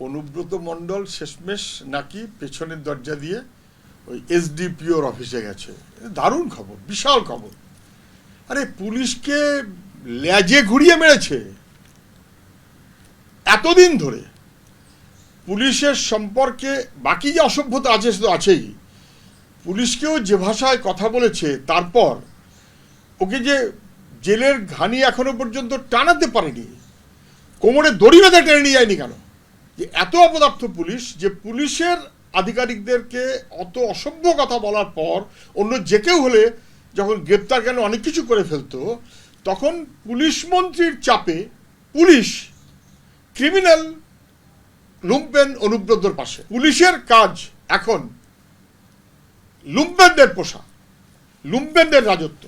অনুব্রত মণ্ডল শেষমেশ নাকি পেছনের দরজা দিয়ে ওই এসডিপিওর অফিসে গেছে। দারুণ খবর, বিশাল খবর। আরে পুলিশকে ল্যাজে ঘুরিয়ে মেরেছে। এতদিন ধরে পুলিশের সম্পর্কে বাকি যে অসভ্যতা আছে সে তো আছেই। পুলিশকেও যে ভাষায় কথা বলেছে, তারপর ওকে যে জেলের ঘানি এখনও পর্যন্ত টানাতে পারেনি, কোমরে দড়ি বেঁধে টেনে নিয়ে যায়নি কেন? যে এত অপদার্থ পুলিশ, যে পুলিশের আধিকারিকদেরকে অত অসভ্য কথা বলার পর অন্য যে কেউ হলে যখন গ্রেপ্তার কেন অনেক কিছু করে ফেলতো, তখন পুলিশ মন্ত্রীর চাপে পুলিশ ক্রিমিনাল লুম্পেন অনুব্রতর পাশে। পুলিশের কাজ এখন লুম্পেনদের পোষা, লুম্পেনদের রাজত্ব।